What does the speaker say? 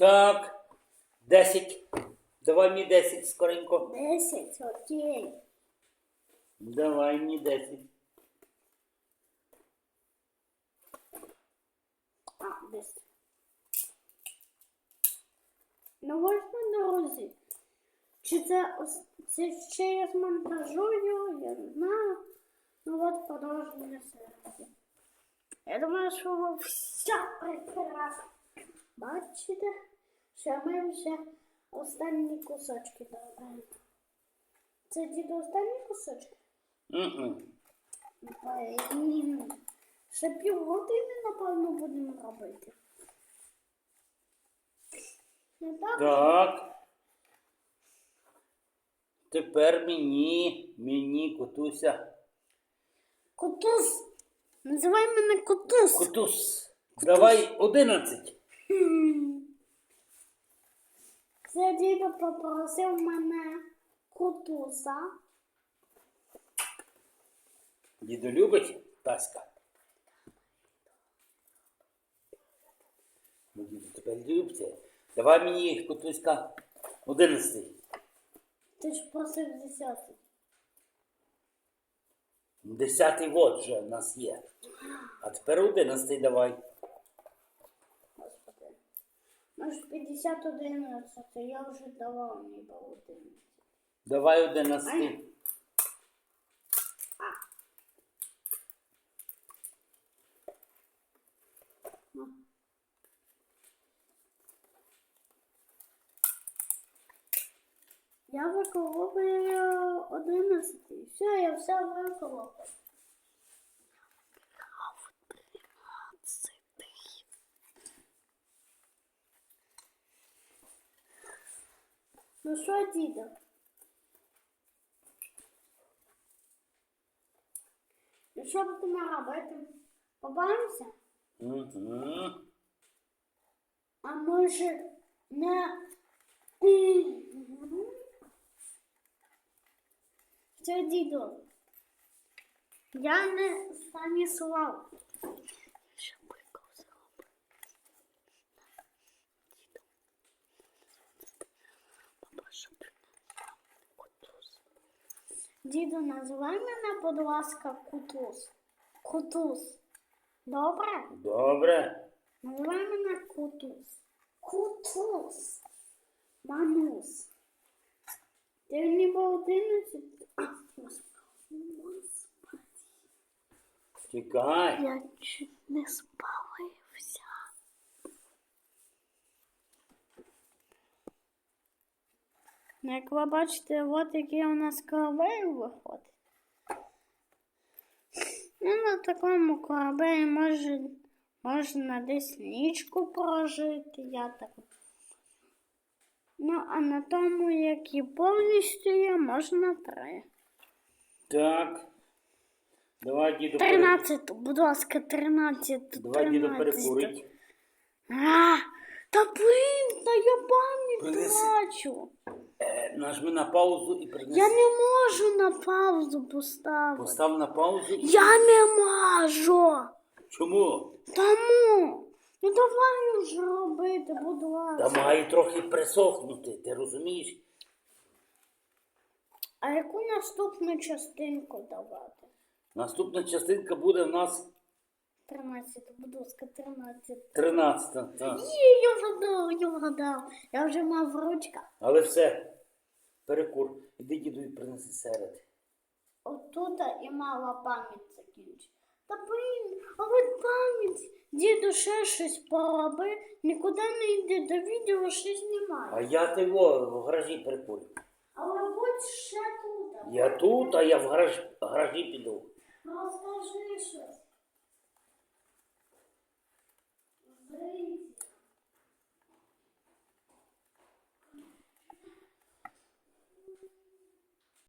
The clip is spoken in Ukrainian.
Так. Десять. Давай мені десять скоренько. Десять, окей. Давай мені десять. А, десять. Ну, ми, друзі. Чи це, ос- це ще я змонтажую, я не знаю. Ну от продовження серії. Я думаю, що ви все прекрасно бачите, що ми вже останні кусочки доробили. Це діду останні кусочки? Блін. Ще півгодини, напевно, будемо робити. Не так? Так. Тепер мені, мені котуся. Кутуз. Називай мене Кутуз. Котус. Давай одинадцять. Це дідо попросив мене Кутуза. Діду любить Таська. Ну, діду тепер любиться. Давай мені котуська одинадцятий. Ти ж просив десятий. Десятий вот вже в нас є. А тепер одинадцятий давай. Ж 51, це я вже давав ніби 11. Давай одинадцятий. Я виколовую 11. Все, я все виколов. Ну що, діда? Ну що будемо робити? Побавимося? Угу. А може не. Що, діду? Я не Станіслав. Діду, називай мене, будь ласка, Кутуз. Кутуз. Добре? Добре. Називай мене Кутуз. Кутуз. Манус. Ти ніби одинадцять. А, Чекай. Я чуть не спалився. Ну, Як ви бачите, от який у нас корабель виходить. Ну, на такому корабелі може, можна десь нічку прожити, я так. Ну, а на тому, який повністю є, можна три. Так. Давай діду пере- 13, будь ласка, 13. Давай діду 13. перекурить. А, та блін, та я пам'ять Принеси. трачу. Е, нажми на паузу і принеси. Я не можу на паузу поставити. Постав на паузу. і- Я не можу. Чому? Тому. Ну давай вже робити, будь Та ласка. має трохи присохнути, ти розумієш? А яку наступну частинку давати? Наступна частинка буде в нас 13, будь ласка, 13. 13. Так. Є, я вгадав, я вгадав. Я вже мав ручка. Але все. Перекур. Іди діду і принеси серед. Отут і мала пам'ять закінчить. Та блін, а от пам'ять. Діду ще щось пороби, нікуди не йде до відео, ще знімає. А я ти во, в гаражі перекурю. Але будь ще тут. Я тут, а я в гараж, гаражі піду. Розкажи щось.